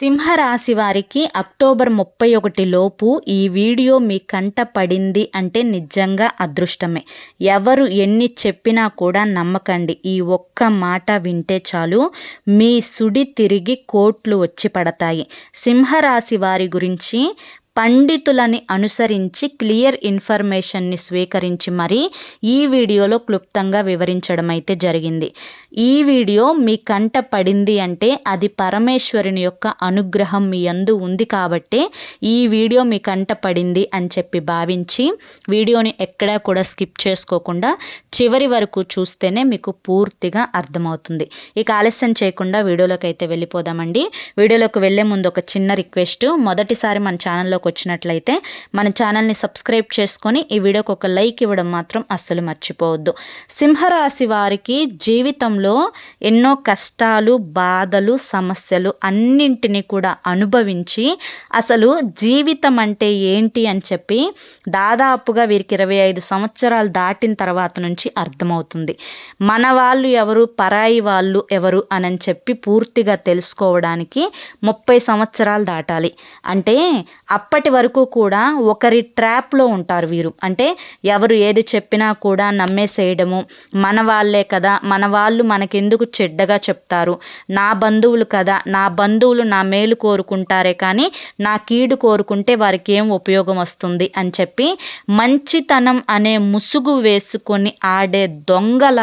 సింహరాశి వారికి అక్టోబర్ ముప్పై ఒకటి లోపు ఈ వీడియో మీ కంట పడింది అంటే నిజంగా అదృష్టమే. ఎవరు ఎన్ని చెప్పినా కూడా నమ్మకండి. ఈ ఒక్క మాట వింటే చాలు మీ సుడి తిరిగి కోట్లు వచ్చి పడతాయి. సింహరాశి వారి గురించి పండితులని అనుసరించి క్లియర్ ఇన్ఫర్మేషన్ని స్వీకరించి మరి ఈ వీడియోలో క్లుప్తంగా వివరించడం అయితే జరిగింది. ఈ వీడియో మీ కంట పడింది అంటే అది పరమేశ్వరుని యొక్క అనుగ్రహం మీ అందు ఉంది కాబట్టే ఈ వీడియో మీ కంట పడింది అని చెప్పి భావించి వీడియోని ఎక్కడా కూడా స్కిప్ చేసుకోకుండా చివరి వరకు చూస్తేనే మీకు పూర్తిగా అర్థమవుతుంది. ఇక ఆలస్యం చేయకుండా వీడియోలోకి అయితే వెళ్ళిపోదామండి. వీడియోలోకి వెళ్ళే ముందు ఒక చిన్న రిక్వెస్ట్. మొదటిసారి మన ఛానల్లోకి వచ్చినట్లయితే మన ఛానల్ని సబ్స్క్రైబ్ చేసుకొని ఈ వీడియోకి ఒక లైక్ ఇవ్వడం మాత్రం అస్సలు మర్చిపోవద్దు. సింహరాశి వారికి జీవితంలో ఎన్నో కష్టాలు బాధలు సమస్యలు అన్నింటినీ కూడా అనుభవించి అసలు జీవితం అంటే ఏంటి అని చెప్పి దాదాపుగా వీరికి ఇరవై ఐదు సంవత్సరాలు దాటిన తర్వాత నుంచి అర్థమవుతుంది. మన వాళ్ళు ఎవరు పరాయి వాళ్ళు ఎవరు అని చెప్పి పూర్తిగా తెలుసుకోవడానికి ముప్పై సంవత్సరాలు దాటాలి. అంటే అప్ అప్పటి వరకు కూడా ఒకరి ట్రాప్లో ఉంటారు వీరు. అంటే ఎవరు ఏది చెప్పినా కూడా నమ్మేసేయడము. మన వాళ్ళే కదా మన వాళ్ళు మనకెందుకు చెడ్డగా చెప్తారు? నా బంధువులు కదా నా బంధువులు నా మేలు కోరుకుంటారే కానీ నా కీడు కోరుకుంటే వారికి ఏం ఉపయోగం వస్తుంది అని చెప్పి మంచితనం అనే ముసుగు వేసుకొని ఆడే దొంగల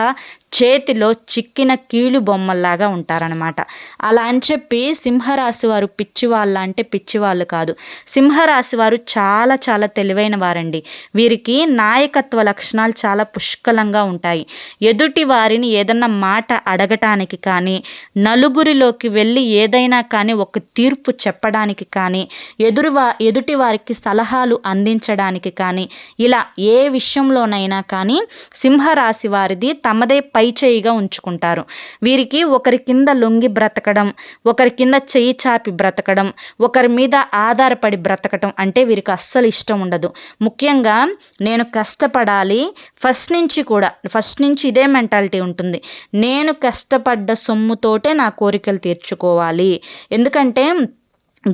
చేతిలో చిక్కిన కీలు బొమ్మల్లాగా ఉంటారనమాట అలా అని చెప్పి సింహరాశి వారు పిచ్చివాళ్ళ అంటే పిచ్చివాళ్ళు కాదు. సింహరాశి వారు చాలా చాలా తెలివైన వారండి. వీరికి నాయకత్వ లక్షణాలు చాలా పుష్కలంగా ఉంటాయి. ఎదుటి వారిని ఏదన్నా మాట అడగటానికి కానీ నలుగురిలోకి వెళ్ళి ఏదైనా కానీ ఒక తీర్పు చెప్పడానికి కానీ ఎదురు వా ఎదుటి వారికి సలహాలు అందించడానికి కానీ ఇలా ఏ విషయంలోనైనా కానీ సింహరాశి వారిది తమదే పై చేయిగా ఉంచుకుంటారు. వీరికి ఒకరి కింద లొంగి బ్రతకడం ఒకరి కింద చెయ్యి చాపి బ్రతకడం ఒకరి మీద ఆధారపడి బ్రతకడం అంటే వీరికి అస్సలు ఇష్టం ఉండదు. ముఖ్యంగా నేను కష్టపడాలి ఫస్ట్ నుంచి కూడా ఫస్ట్ నుంచి ఇదే మెంటాలిటీ ఉంటుంది. నేను కష్టపడ్డ సొమ్ముతోటే నా కోరికలు తీర్చుకోవాలి. ఎందుకంటే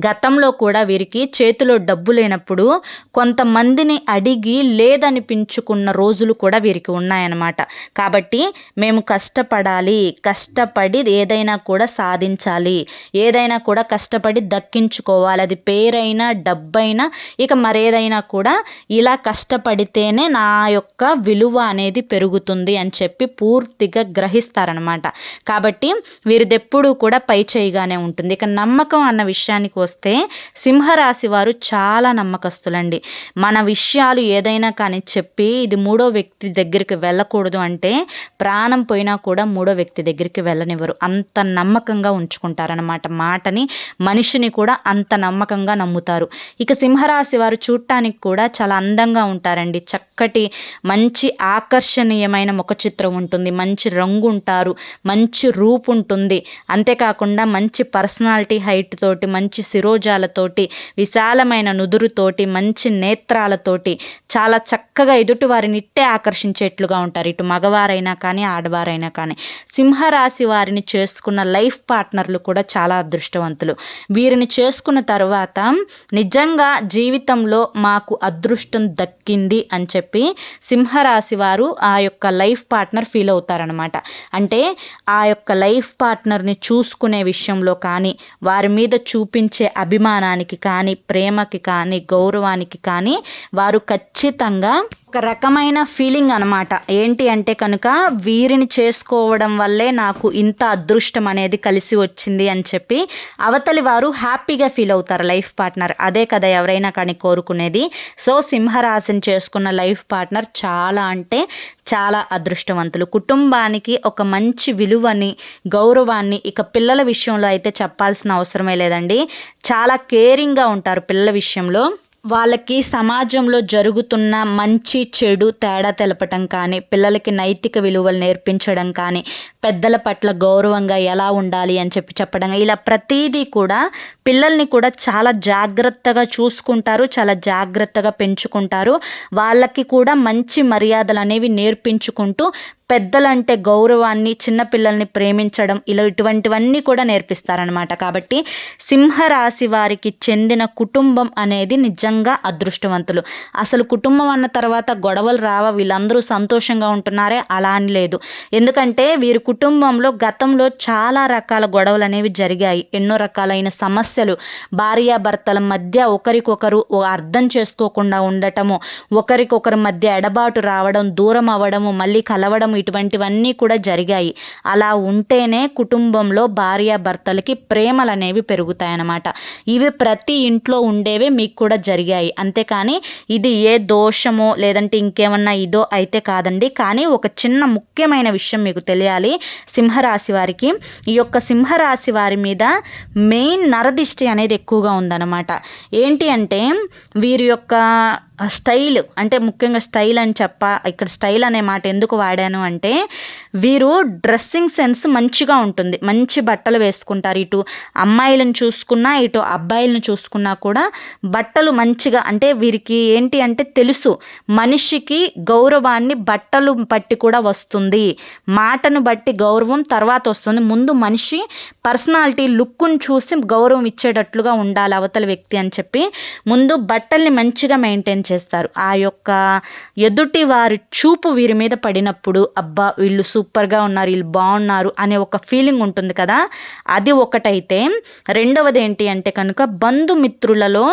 గతంలో కూడా వీరికి చేతిలో డబ్బు లేనప్పుడు కొంతమందిని అడిగి లేదనిపించుకున్న రోజులు కూడా వీరికి ఉన్నాయన్నమాట. కాబట్టి మేము కష్టపడాలి కష్టపడి ఏదైనా కూడా సాధించాలి ఏదైనా కూడా కష్టపడి దక్కించుకోవాలి. అది పేరైనా డబ్బైనా ఇక మరేదైనా కూడా ఇలా కష్టపడితేనే నా యొక్క విలువ అనేది పెరుగుతుంది అని చెప్పి పూర్తిగా గ్రహిస్తారనమాట కాబట్టి వీరిదెప్పుడూ కూడా పై చేయిగానే ఉంటుంది. ఇక నమ్మకం అన్న విషయానికి వస్తే సింహరాశి వారు చాలా నమ్మకస్తులండి. మన విషయాలు ఏదైనా కానీ చెప్పి ఇది మూడో వ్యక్తి దగ్గరికి వెళ్ళకూడదు అంటే ప్రాణం పోయినా కూడా మూడో వ్యక్తి దగ్గరికి వెళ్ళనివ్వరు. అంత నమ్మకంగా ఉంచుకుంటారనమాట మాటని మనిషిని కూడా అంత నమ్మకంగా నమ్ముతారు. ఇక సింహరాశి వారు చూడటానికి కూడా చాలా అందంగా ఉంటారండి. చక్కటి మంచి ఆకర్షణీయమైన ముఖ చిత్రం ఉంటుంది. మంచి రంగు ఉంటారు. మంచి రూపు ఉంటుంది. అంతేకాకుండా మంచి పర్సనాలిటీ హైట్ తోటి మంచి శిరోజాలతోటి విశాలమైన నుదురుతోటి మంచి నేత్రాలతోటి చాలా చక్కగా ఎదుటి వారిని ఇట్టే ఆకర్షించేట్లుగా ఉంటారు. ఇటు మగవారైనా కానీ ఆడవారైనా కానీ. సింహరాశి వారిని చేసుకున్న లైఫ్ పార్ట్నర్లు కూడా చాలా అదృష్టవంతులు. వీరిని చేసుకున్న తర్వాత నిజంగా జీవితంలో మాకు అదృష్టం దక్కింది అని చెప్పి సింహరాశి వారు ఆ యొక్క లైఫ్ పార్ట్నర్ ఫీల్ అవుతారనమాట అంటే ఆ యొక్క లైఫ్ పార్ట్నర్ని చూసుకునే విషయంలో కానీ వారి మీద చూపించే చూపించే అభిమానానికి కానీ ప్రేమకి కానీ గౌరవానికి కానీ వారు ఖచ్చితంగా ఒక రకమైన ఫీలింగ్ అనమాట ఏంటి అంటే కనుక వీరిని చేసుకోవడం వల్లే నాకు ఇంత అదృష్టం అనేది కలిసి వచ్చింది అని చెప్పి అవతలి వారు హ్యాపీగా ఫీల్ అవుతారు లైఫ్ పార్ట్నర్. అదే కదా ఎవరైనా కానీ కోరుకునేది. సో సింహరాశిని చేసుకున్న లైఫ్ పార్ట్నర్ చాలా అంటే చాలా అదృష్టవంతులు. కుటుంబానికి ఒక మంచి విలువని గౌరవాన్ని ఇక పిల్లల విషయంలో అయితే చెప్పాల్సిన అవసరమే లేదండి. చాలా కేరింగ్గా ఉంటారు పిల్లల విషయంలో. వాళ్ళకి సమాజంలో జరుగుతున్న మంచి చెడు తేడా తెలపటం కానీ పిల్లలకి నైతిక విలువలు నేర్పించడం కానీ పెద్దల పట్ల గౌరవంగా ఎలా ఉండాలి అని చెప్పి చెప్పడం ఇలా ప్రతీదీ కూడా పిల్లల్ని కూడా చాలా జాగ్రత్తగా చూసుకుంటారు చాలా జాగ్రత్తగా పెంచుకుంటారు. వాళ్ళకి కూడా మంచి మర్యాదలు అనేవి నేర్పించుకుంటూ పెద్దలంటే గౌరవాన్ని చిన్నపిల్లల్ని ప్రేమించడం ఇలా ఇటువంటివన్నీ కూడా నేర్పిస్తారనమాట కాబట్టి సింహరాశి వారికి చెందిన కుటుంబం అనేది నిజంగా అదృష్టవంతులు. అసలు కుటుంబం అన్న తర్వాత గొడవలు రావ వీళ్ళందరూ సంతోషంగా ఉంటున్నారే? అలా అని లేదు. ఎందుకంటే వీరి కుటుంబంలో గతంలో చాలా రకాల గొడవలు అనేవి జరిగాయి. ఎన్నో రకాలైన సమస్యలు. భార్యాభర్తల మధ్య ఒకరికొకరు అర్థం చేసుకోకుండా ఉండటము ఒకరికొకరి మధ్య ఎడబాటు రావడం దూరం అవ్వడము మళ్ళీ కలవడం ఇటువంటివన్నీ కూడా జరిగాయి. అలా ఉంటేనే కుటుంబంలో భార్యాభర్తలకి ప్రేమలు అనేవి పెరుగుతాయన్నమాట. ఇవి ప్రతి ఇంట్లో ఉండేవే మీకు కూడా జరిగాయి. అంతేకాని ఇది ఏ దోషమో లేదంటే ఇంకేమన్నా ఇదో అయితే కాదండి. కానీ ఒక చిన్న ముఖ్యమైన విషయం మీకు తెలియాలి సింహరాశి వారికి. ఈ యొక్క సింహరాశి వారి మీద మెయిన్ నరదిష్టి అనేది ఎక్కువగా ఉందన్నమాట. ఏంటి అంటే వీరి యొక్క స్టైల్ అంటే ముఖ్యంగా స్టైల్ అని చెప్ప ఇక్కడ స్టైల్ అనే మాట ఎందుకు వాడాను అంటే వీరు డ్రెస్సింగ్ సెన్స్ మంచిగా ఉంటుంది. మంచి బట్టలు వేసుకుంటారు ఇటు అమ్మాయిలను చూసుకున్నా ఇటు అబ్బాయిలను చూసుకున్నా కూడా బట్టలు మంచిగా అంటే వీరికి ఏంటి అంటే తెలుసు. మనిషికి గౌరవాన్ని బట్టలు బట్టి కూడా వస్తుంది. మాటను బట్టి గౌరవం తర్వాత వస్తుంది. ముందు మనిషి పర్సనాలిటీ లుక్ను చూసి గౌరవం ఇచ్చేటట్లుగా ఉండాలి అవతల వ్యక్తి అని చెప్పి ముందు బట్టల్ని మంచిగా మెయింటైన్ చేస్తారు. ఆ యొక్క ఎదుటి వారి చూపు వీరి మీద పడినప్పుడు అబ్బా వీళ్ళు సూపర్గా ఉన్నారు వీళ్ళు బాగున్నారు అనే ఒక ఫీలింగ్ ఉంటుంది కదా? అది ఒకటైతే రెండవది ఏంటి అంటే కనుక బంధుమిత్రులలో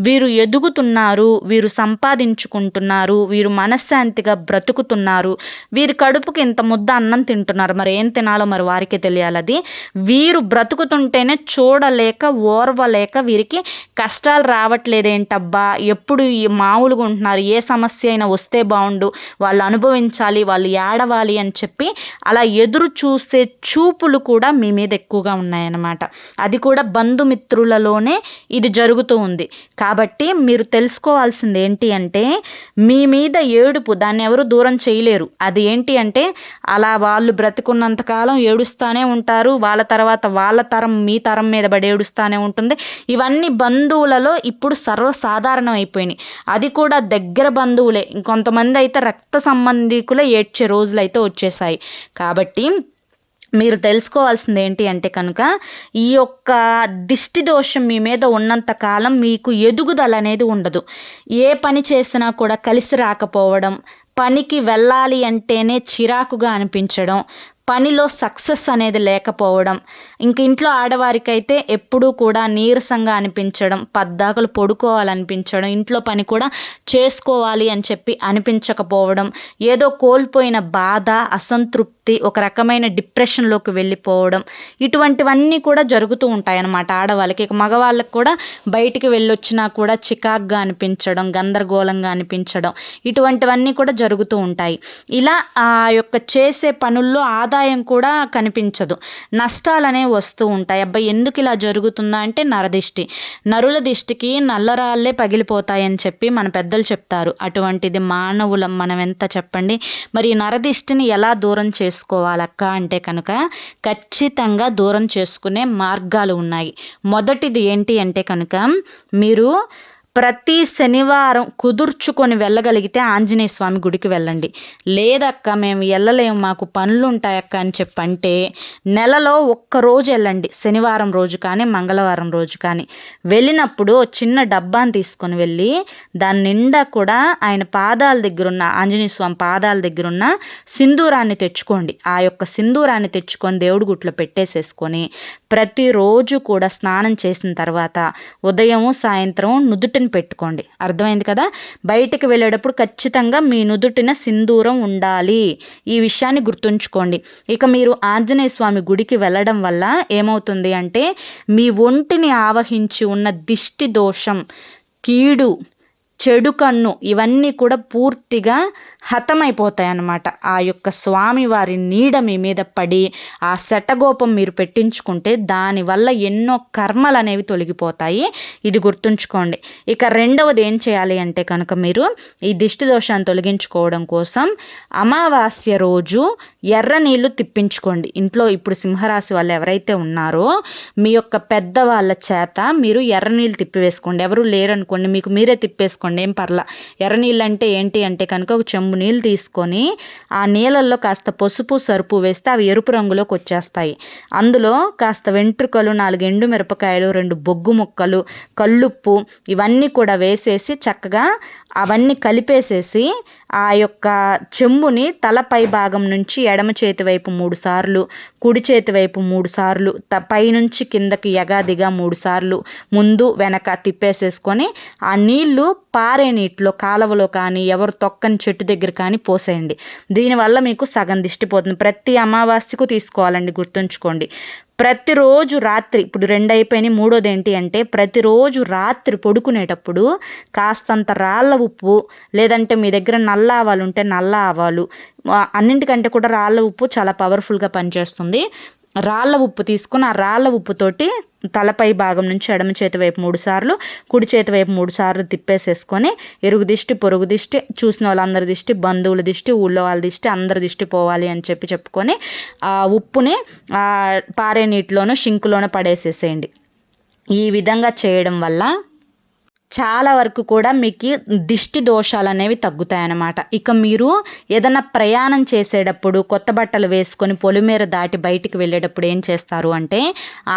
వీరు ఎదుగుతున్నారు వీరు సంపాదించుకుంటున్నారు వీరు మనశ్శాంతిగా బ్రతుకుతున్నారు వీరి కడుపుకి ఇంత ముద్ద అన్నం తింటున్నారు. మరి ఏం తినాలో మరి వారికి తెలియాలి అది. వీరు బ్రతుకుతుంటేనే చూడలేక ఓర్వలేక వీరికి కష్టాలు రావట్లేదేంటబ్బా? ఎప్పుడు మామూలుగా ఉంటున్నారు ఏ సమస్య అయినా వస్తే బాగుండు వాళ్ళు అనుభవించాలి వాళ్ళు ఏడవాలి అని చెప్పి అలా ఎదురు చూసే చూపులు కూడా మీ మీద ఎక్కువగా ఉన్నాయన్నమాట. అది కూడా బంధుమిత్రులలోనే ఇది జరుగుతూ ఉంది. కాబట్టి మీరు తెలుసుకోవాల్సింది ఏంటి అంటే మీ మీద ఏడుపు దాన్ని ఎవరు దూరం చేయలేరు. అది ఏంటి అంటే అలా వాళ్ళు బ్రతికున్నంతకాలం ఏడుస్తూనే ఉంటారు వాళ్ళ తర్వాత వాళ్ళ తరం మీ తరం మీద పడి ఏడుస్తూనే ఉంటుంది. ఇవన్నీ బంధువులలో ఇప్పుడు సర్వసాధారణం అయిపోయినాయి. అది అది కూడా దగ్గర బంధువులే. ఇంకొంతమంది అయితే రక్త సంబంధికులే ఏడ్చే రోజులు అయితే వచ్చేసాయి. కాబట్టి మీరు తెలుసుకోవాల్సింది ఏంటి అంటే కనుక ఈ యొక్క దిష్టి దోషం మీ మీద ఉన్నంత కాలం మీకు ఎదుగుదల అనేది ఉండదు. ఏ పని చేసినా కూడా కలిసి రాకపోవడం పనికి వెళ్ళాలి అంటేనే చిరాకుగా అనిపించడం పనిలో సక్సెస్ అనేది లేకపోవడం ఇంక ఇంట్లో ఆడవారికైతే ఎప్పుడూ కూడా నీరసంగా అనిపించడం పద్దాకులు పడుకోవాలనిపించడం ఇంట్లో పని కూడా చేసుకోవాలి అని చెప్పి అనిపించకపోవడం ఏదో కోల్పోయిన బాధ అసంతృప్తి ఒక రకమైన డిప్రెషన్లోకి వెళ్ళిపోవడం. ఇటువంటివన్నీ కూడా జరుగుతూ ఉంటాయన్నమాట ఆడవాళ్ళకి. ఇక మగవాళ్ళకి కూడా బయటికి వెళ్ళొచ్చినా కూడా చికాక్గా అనిపించడం గందరగోళంగా అనిపించడం ఇటువంటివన్నీ కూడా జరుగుతూ ఉంటాయి. ఇలా ఆ యొక్క చేసే పనుల్లో ఆదాయం కూడా కనిపించదు. నష్టాలనే వస్తూ ఉంటాయి. అబ్బాయి ఎందుకు ఇలా జరుగుతుందా అంటే నరదిష్టి. నరుల దిష్టికి నల్లరాళ్ళే పగిలిపోతాయని చెప్పి మన పెద్దలు చెప్తారు. అటువంటిది మానవులం మనం ఎంత చెప్పండి? మరి నరదిష్టిని ఎలా దూరం చేసుకోవాలక్క అంటే కనుక ఖచ్చితంగా దూరం చేసుకునే మార్గాలు ఉన్నాయి. మొదటిది ఏంటి అంటే కనుక మీరు ప్రతి శనివారం కుదుర్చుకొని వెళ్ళగలిగితే ఆంజనేయ స్వామి గుడికి వెళ్ళండి. లేదక్క మేము వెళ్ళలేము మాకు పనులు ఉంటాయక్క అని చెప్పంటే నెలలో ఒక్కరోజు వెళ్ళండి. శనివారం రోజు కానీ మంగళవారం రోజు కానీ. వెళ్ళినప్పుడు చిన్న డబ్బాని తీసుకొని వెళ్ళి దాని నిండా కూడా ఆయన పాదాల దగ్గరున్న ఆంజనేయ స్వామి పాదాల దగ్గరున్న సింధూరాన్ని తెచ్చుకోండి. ఆ యొక్క సింధూరాన్ని తెచ్చుకొని దేవుడి గుట్లో పెట్టేసేసుకొని ప్రతిరోజు కూడా స్నానం చేసిన తర్వాత ఉదయం సాయంత్రం నుదుటిని పెట్టుకోండి. అర్థమైంది కదా? బయటికి వెళ్ళేటప్పుడు ఖచ్చితంగా మీ నుదుటిన సింధూరం ఉండాలి. ఈ విషయాన్ని గుర్తుంచుకోండి. ఇక మీరు ఆంజనేయ స్వామి గుడికి వెళ్ళడం వల్ల ఏమవుతుంది అంటే మీ ఒంటిని ఆవహించి ఉన్న దిష్టి దోషం కీడు చెడు కన్ను ఇవన్నీ కూడా పూర్తిగా హతమైపోతాయి అన్నమాట ఆ యొక్క స్వామివారి నీడ మీ మీద పడి ఆ శటగోపం మీరు పెట్టించుకుంటే దానివల్ల ఎన్నో కర్మలు అనేవి తొలగిపోతాయి. ఇది గుర్తుంచుకోండి. ఇక రెండవది ఏం చేయాలి అంటే కనుక మీరు ఈ దిష్టి దోషాన్ని తొలగించుకోవడం కోసం అమావాస్య రోజు ఎర్ర నీళ్ళు తిప్పించుకోండి. ఇంట్లో ఇప్పుడు సింహరాశి వాళ్ళు ఎవరైతే ఉన్నారో మీ యొక్క పెద్దవాళ్ళ చేత మీరు ఎర్ర నీళ్ళు తిప్పివేసుకోండి. ఎవరు లేరనుకోండి మీకు మీరే తిప్పేసుకోండి. తీసుకోండి ఏం పర్లా. ఎర్ర నీళ్ళు అంటే ఏంటి అంటే కనుక ఒక చెంబు నీళ్ళు తీసుకొని ఆ నీళ్ళల్లో కాస్త పసుపు సరుపు వేస్తే అవి ఎరుపు రంగులోకి వచ్చేస్తాయి. అందులో కాస్త వెంట్రుకలు నాలుగు ఎండు మిరపకాయలు రెండు బొగ్గు ముక్కలు కళ్ళుప్పు ఇవన్నీ కూడా వేసేసి చక్కగా అవన్నీ కలిపేసేసి ఆ యొక్క చెంబుని తలపై భాగం నుంచి ఎడమ చేతి వైపు మూడు సార్లు కుడి చేతి వైపు మూడు సార్లు త పైనుంచి కిందకి యగాదిగా మూడు సార్లు ముందు వెనక తిప్పేసేసుకొని ఆ నీళ్ళు పారే నీటిలో కాలువలో కానీ ఎవరు తొక్కని చెట్టు దగ్గర కానీ పోసేయండి. దీనివల్ల మీకు సగం దిష్టిపోతుంది. ప్రతి అమావాస్యకు తీసుకోవాలండి గుర్తుంచుకోండి. ప్రతిరోజు రాత్రి ఇప్పుడు రెండు అయిపోయినాయి మూడోది ఏంటి అంటే ప్రతిరోజు రాత్రి పడుకునేటప్పుడు కాస్తంత రాళ్ళ ఉప్పు లేదంటే మీ దగ్గర నల్ల ఆవాలు ఉంటే నల్ల ఆవాలు అన్నింటికంటే కూడా రాళ్ళ ఉప్పు చాలా పవర్ఫుల్గా పనిచేస్తుంది. రాళ్ళ ఉప్పు తీసుకుని ఆ రాళ్ళ ఉప్పుతోటి తలపై భాగం నుంచి ఎడమ చేతి వైపు మూడు సార్లు కుడి చేతి వైపు మూడు సార్లు తిప్పేసేసుకొని ఎరుగు దిష్టి పొరుగు దిష్టి చూసిన వాళ్ళందరి దిష్టి బంధువుల దిష్టి ఊళ్ళో వాళ్ళ దిష్టి అందరి దిష్టి పోవాలి అని చెప్పి చెప్పుకొని ఆ ఉప్పుని పారే నీటిలోనూ షింకులోనూ పడేసేసేయండి. ఈ విధంగా చేయడం వల్ల చాలా వరకు కూడా మీకు దిష్టి దోషాలు అనేవి తగ్గుతాయన్నమాట. ఇక మీరు ఏదైనా ప్రయాణం చేసేటప్పుడు కొత్త బట్టలు వేసుకొని పొలిమేర దాటి బయటికి వెళ్ళేటప్పుడు ఏం చేస్తారు అంటే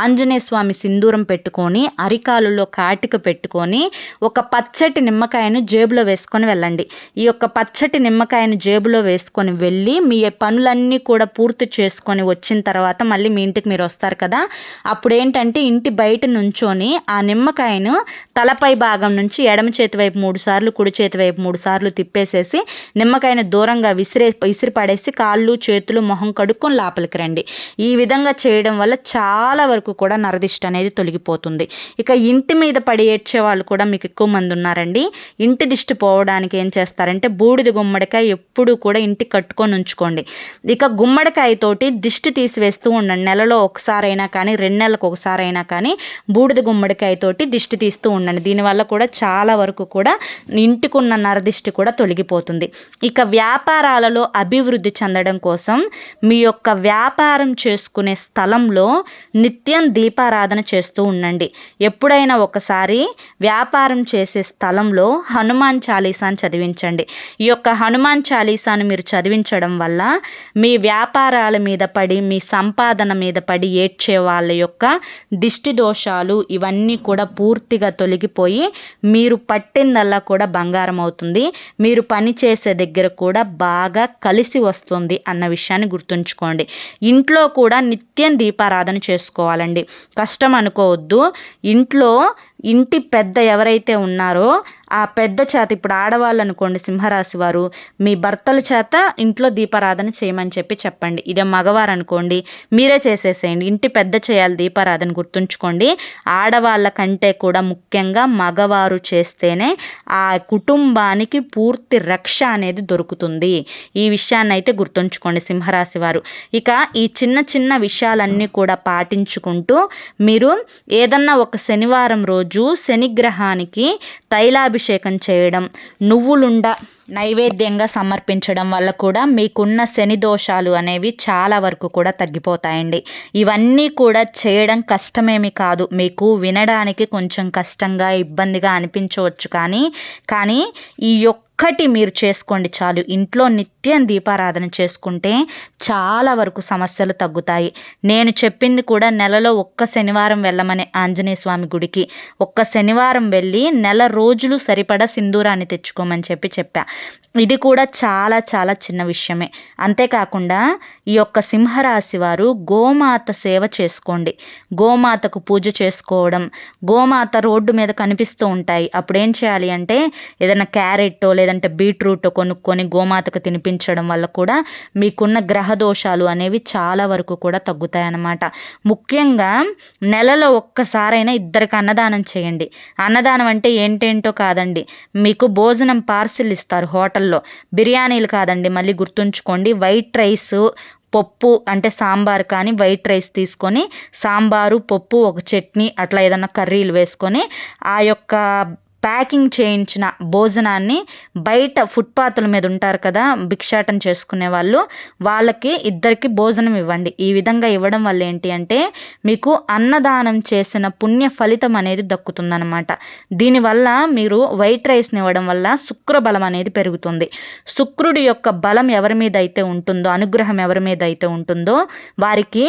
ఆంజనేయ స్వామి సింధూరం పెట్టుకొని అరికాలులో కాటిక పెట్టుకొని ఒక పచ్చటి నిమ్మకాయను జేబులో వేసుకొని వెళ్ళండి. ఈ యొక్క పచ్చటి నిమ్మకాయను జేబులో వేసుకొని వెళ్ళి మీ పనులన్నీ కూడా పూర్తి చేసుకొని వచ్చిన తర్వాత మళ్ళీ మీ ఇంటికి మీరు వస్తారు కదా. అప్పుడు ఏంటంటే ఇంటి బయట నుంచొని ఆ నిమ్మకాయను తలపై భాగం భాగం నుంచి ఎడమ చేతి వైపు మూడు సార్లు కుడి చేతి వైపు మూడు సార్లు తిప్పేసేసి నిమ్మకాయని దూరంగా విసిరే విసిరి పడేసి కాళ్ళు చేతులు మొహం కడుక్కొని లోపలికి రండి. ఈ విధంగా చేయడం వల్ల చాలా వరకు కూడా నరదిష్ట అనేది తొలగిపోతుంది. ఇక ఇంటి మీద పడి ఏడ్చే వాళ్ళు కూడా మీకు ఎక్కువ మంది ఉన్నారండి. ఇంటి దిష్టి పోవడానికి ఏం చేస్తారంటే బూడిద గుమ్మడికాయ ఎప్పుడు కూడా ఇంటి కట్టుకొని ఉంచుకోండి. ఇక గుమ్మడికాయతోటి దిష్టి తీసివేస్తూ ఉండండి. నెలలో ఒకసారైనా కానీ రెండు నెలలకు ఒకసారైనా కానీ బూడిద గుమ్మడికాయతోటి దిష్టి తీస్తూ ఉండండి. దీనివల్ల కూడా చాలా వరకు కూడా ఇంటికున్న నరదిష్టి కూడా తొలగిపోతుంది. ఇక వ్యాపారాలలో అభివృద్ధి చెందడం కోసం మీ యొక్క వ్యాపారం చేసుకునే స్థలంలో నిత్యం దీపారాధన చేస్తూ ఉండండి. ఎప్పుడైనా ఒకసారి వ్యాపారం చేసే స్థలంలో హనుమాన్ చాలీసాను చదివించండి. ఈ యొక్క హనుమాన్ చాలీసాను మీరు చదివించడం వల్ల మీ వ్యాపారాల మీద పడి మీ సంపాదన మీద పడి ఏడ్చే వాళ్ళ యొక్క దిష్టి దోషాలు ఇవన్నీ కూడా పూర్తిగా తొలగిపోయి మీరు పట్టిందల్లా కూడా బంగారం అవుతుంది. మీరు పని చేసే దగ్గర కూడా బాగా కలిసి వస్తుంది అన్న విషయాన్ని గుర్తుంచుకోండి. ఇంట్లో కూడా నిత్యం దీపారాధన చేసుకోవాలండి. కష్టం అనుకోవద్దు. ఇంట్లో ఇంటి పెద్ద ఎవరైతే ఉన్నారో ఆ పెద్ద చేత ఇప్పుడు ఆడవాళ్ళు అనుకోండి సింహరాశి వారు మీ భర్తల చేత ఇంట్లో దీపారాధన చేయమని చెప్పి చెప్పండి. ఇదే మగవారు అనుకోండి మీరే చేసేసేయండి. ఇంటి పెద్ద చేయాలి దీపారాధన గుర్తుంచుకోండి. ఆడవాళ్ళ కంటే కూడా ముఖ్యంగా మగవారు చేస్తేనే ఆ కుటుంబానికి పూర్తి రక్ష అనేది దొరుకుతుంది. ఈ విషయాన్ని అయితే గుర్తుంచుకోండి సింహరాశి వారు. ఇక ఈ చిన్న చిన్న విషయాలన్నీ కూడా పాటించుకుంటూ మీరు ఏదన్నా ఒక శనివారం రోజు రోజు శనిగ్రహానికి తైలాభిషేకం చేయడం నువ్వులుండ నైవేద్యంగా సమర్పించడం వల్ల కూడా మీకున్న శని దోషాలు అనేవి చాలా వరకు కూడా తగ్గిపోతాయండి. ఇవన్నీ కూడా చేయడం కష్టమేమి కాదు. మీకు వినడానికి కొంచెం కష్టంగా ఇబ్బందిగా అనిపించవచ్చు కానీ కానీ ఈ యొక్క ఒక్కటి మీరు చేసుకోండి చాలు. ఇంట్లో నిత్యం దీపారాధన చేసుకుంటే చాలా వరకు సమస్యలు తగ్గుతాయి. నేను చెప్పింది కూడా నెలలో ఒక్క శనివారం వెళ్ళమని ఆంజనేయ స్వామి గుడికి. ఒక్క శనివారం వెళ్ళి నెల రోజులు సరిపడా సింధూరాన్ని తెచ్చుకోమని చెప్పి చెప్పా. ఇది కూడా చాలా చాలా చిన్న విషయమే. అంతేకాకుండా ఈ యొక్క సింహరాశి వారు గోమాత సేవ చేసుకోండి. గోమాతకు పూజ చేసుకోవడం గోమాత రోడ్డు మీద కనిపిస్తూ ఉంటాయి. అప్పుడు ఏం చేయాలి అంటే ఏదైనా క్యారెట్టో లేదంటే బీట్రూట్ కొనుక్కొని గోమాతకు తినిపించడం వల్ల కూడా మీకున్న గ్రహ దోషాలు అనేవి చాలా వరకు కూడా తగ్గుతాయన్నమాట. ముఖ్యంగా నెలలో ఒక్కసారైనా ఇద్దరికి అన్నదానం చేయండి. అన్నదానం అంటే ఏంటేంటో కాదండి. మీకు భోజనం పార్సిల్ ఇస్తారు హోటల్లో. బిర్యానీలు కాదండి మళ్ళీ గుర్తుంచుకోండి. వైట్ రైస్ పప్పు అంటే సాంబార్ కానీ వైట్ రైస్ తీసుకొని సాంబారు పప్పు ఒక చట్నీ అట్లా ఏదన్నా కర్రీలు వేసుకొని ఆ యొక్క ప్యాకింగ్ చేయించిన భోజనాన్ని బయట ఫుట్పాత్ల మీద ఉంటారు కదా భిక్షాటం చేసుకునే వాళ్ళు వాళ్ళకి ఇద్దరికి భోజనం ఇవ్వండి. ఈ విధంగా ఇవ్వడం వల్ల ఏంటి అంటే మీకు అన్నదానం చేసిన పుణ్య ఫలితం అనేది దక్కుతుందనమాట దీనివల్ల మీరు వైట్ రైస్ని ఇవ్వడం వల్ల శుక్ర బలం అనేది పెరుగుతుంది. శుక్రుడి యొక్క బలం ఎవరి మీద అయితే ఉంటుందో అనుగ్రహం ఎవరి మీద అయితే ఉంటుందో వారికి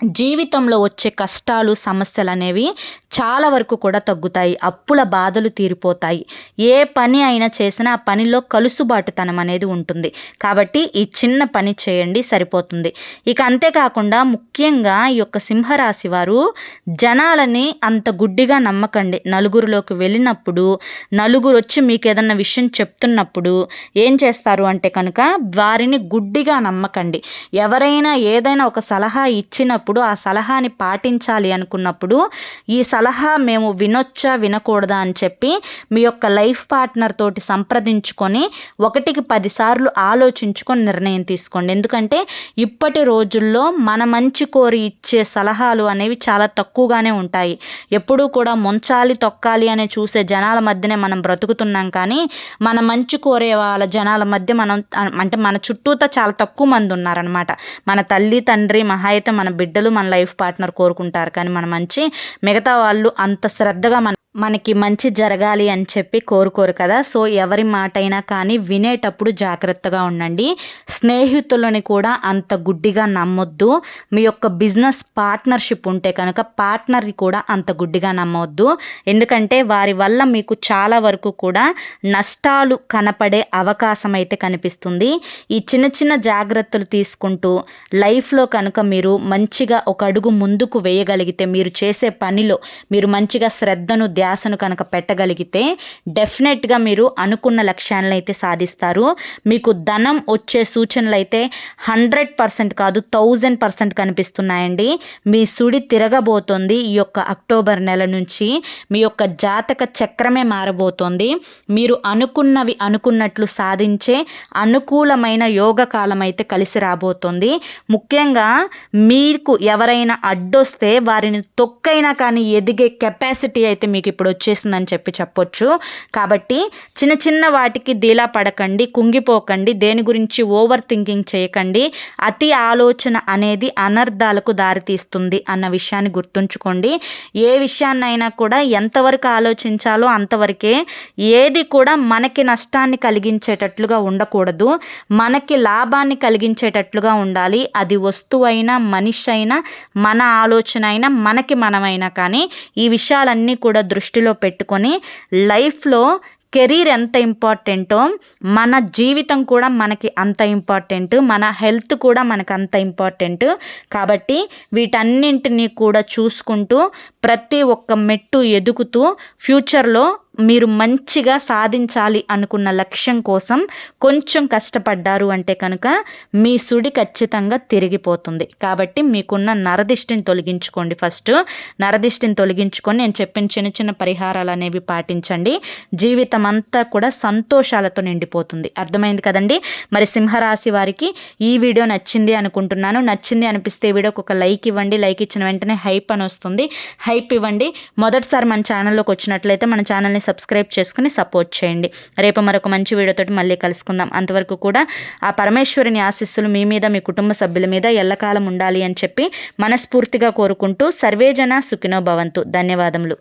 జీవితంలో వచ్చే కష్టాలు సమస్యలు అనేవి చాలా వరకు కూడా తగ్గుతాయి. అప్పుల బాధలు తీరిపోతాయి. ఏ పని అయినా చేసినా ఆ పనిలో కలుసుబాటుతనం అనేది ఉంటుంది. కాబట్టి ఈ చిన్న పని చేయండి సరిపోతుంది. ఇక అంతేకాకుండా ముఖ్యంగా ఈ యొక్క సింహరాశి వారు జనాలని అంత గుడ్డిగా నమ్మకండి. నలుగురిలోకి వెళ్ళినప్పుడు నలుగురు వచ్చి మీకు ఏదన్నా విషయం చెప్తున్నప్పుడు ఏం చేస్తారు అంటే కనుక వారిని గుడ్డిగా నమ్మకండి. ఎవరైనా ఏదైనా ఒక సలహా ఇచ్చినప్పుడు ఆ సలహాని పాటించాలి అనుకున్నప్పుడు ఈ సలహా మేము వినొచ్చా వినకూడదా అని చెప్పి మీ యొక్క లైఫ్ పార్ట్నర్ తోటి సంప్రదించుకొని ఒకటికి పదిసార్లు ఆలోచించుకొని నిర్ణయం తీసుకోండి. ఎందుకంటే ఇప్పటి రోజుల్లో మన మంచి కోరి ఇచ్చే సలహాలు అనేవి చాలా తక్కువగానే ఉంటాయి. ఎప్పుడూ కూడా ముంచాలి తొక్కాలి అనే చూసే జనాల మధ్యనే మనం బ్రతుకుతున్నాం కానీ మన మంచి కోరే వాళ్ళ జనాల మధ్య మనం అంటే మన చుట్టూతో చాలా తక్కువ మంది ఉన్నారనమాట మన తల్లి తండ్రి మహాయిత మన బిడ్డ బిడ్డలు మన లైఫ్ పార్ట్నర్ కోరుకుంటారు. కానీ మన మంచి మిగతా వాళ్ళు అంత శ్రద్ధగా మన మనకి మంచి జరగాలి అని చెప్పి కోరుకోరు కదా. సో ఎవరి మాట అయినా కానీ వినేటప్పుడు జాగ్రత్తగా ఉండండి. స్నేహితులని కూడా అంత గుడ్డిగా నమ్మొద్దు. మీ యొక్క బిజినెస్ పార్ట్నర్షిప్ ఉంటే కనుక పార్ట్నర్ని కూడా అంత గుడ్డిగా నమ్మవద్దు ఎందుకంటే వారి వల్ల మీకు చాలా వరకు కూడా నష్టాలు కనపడే అవకాశం అయితే కనిపిస్తుంది. ఈ చిన్న చిన్న జాగ్రత్తలు తీసుకుంటూ లైఫ్లో కనుక మీరు మంచిగా ఒక అడుగు ముందుకు వేయగలిగితే మీరు చేసే పనిలో మీరు మంచిగా శ్రద్ధను ధ్యాసను కనుక పెట్టగలిగితే డెఫినెట్గా మీరు అనుకున్న లక్ష్యాలను అయితే సాధిస్తారు. మీకు ధనం వచ్చే సూచనలు అయితే హండ్రెడ్ పర్సెంట్ కాదు థౌజండ్ పర్సెంట్ కనిపిస్తున్నాయండి. మీ సుడి తిరగబోతోంది ఈ యొక్క అక్టోబర్ నెల నుంచి. మీ యొక్క జాతక చక్రమే మారబోతోంది. మీరు అనుకున్నవి అనుకున్నట్లు సాధించే అనుకూలమైన యోగ కాలం అయితే కలిసి రాబోతోంది. ముఖ్యంగా మీకు ఎవరైనా అడ్డొస్తే వారిని తొక్కైనా కానీ ఎదిగే కెపాసిటీ అయితే మీకు ఇప్పుడు వచ్చేసిందని చెప్పి చెప్పొచ్చు. కాబట్టి చిన్న చిన్న వాటికి దీలా పడకండి కుంగిపోకండి దేని గురించి ఓవర్ థింకింగ్ చేయకండి. అతి ఆలోచన అనేది అనర్థాలకు దారితీస్తుంది అన్న విషయాన్ని గుర్తుంచుకోండి. ఏ విషయాన్నైనా కూడా ఎంతవరకు ఆలోచించాలో అంతవరకే ఏది కూడా మనకి నష్టాన్ని కలిగించేటట్లుగా ఉండకూడదు. మనకి లాభాన్ని కలిగించేటట్లుగా ఉండాలి. అది వస్తువైనా మనిషి అయినా మన ఆలోచన అయినా మనకి మనమైనా కానీ ఈ విషయాలన్నీ కూడా దృష్టిలో పెట్టుకొని లైఫ్లో కెరీర్ ఎంత ఇంపార్టెంటో మన జీవితం కూడా మనకి అంత ఇంపార్టెంట్ మన హెల్త్ కూడా మనకు అంత ఇంపార్టెంట్. కాబట్టి వీటన్నింటినీ కూడా చూసుకుంటూ ప్రతి ఒక్క మెట్టు ఎదుగుతూ ఫ్యూచర్లో మీరు మంచిగా సాధించాలి అనుకున్న లక్ష్యం కోసం కొంచెం కష్టపడ్డారు అంటే కనుక మీ సుడి ఖచ్చితంగా తిరిగిపోతుంది. కాబట్టి మీకున్న నరదిష్టిని తొలగించుకోండి ఫస్ట్. నరదిష్టిని తొలగించుకొని నేను చెప్పిన చిన్న చిన్న పరిహారాలు అనేవి పాటించండి. జీవితం అంతా కూడా సంతోషాలతో నిండిపోతుంది. అర్థమైంది కదండి? మరి సింహరాశి వారికి ఈ వీడియో నచ్చింది అనుకుంటున్నాను. నచ్చింది అనిపిస్తే వీడియోకి ఒక లైక్ ఇవ్వండి. లైక్ ఇచ్చిన వెంటనే హైప్ అని వస్తుంది. హైప్ ఇవ్వండి. మొదటిసారి మన ఛానల్లోకి వచ్చినట్లయితే మన ఛానల్ని సబ్స్క్రైబ్ చేసుకుని సపోర్ట్ చేయండి. రేపు మరొక మంచి వీడియోతోటి మళ్ళీ కలుసుకుందాం. అంతవరకు కూడా ఆ పరమేశ్వరుని ఆశీస్సులు మీ మీద మీ కుటుంబ సభ్యుల మీద ఎల్లకాలం ఉండాలి అని చెప్పి మనస్ఫూర్తిగా కోరుకుంటూ సర్వేజన సుఖినో భవంతు. ధన్యవాదములు.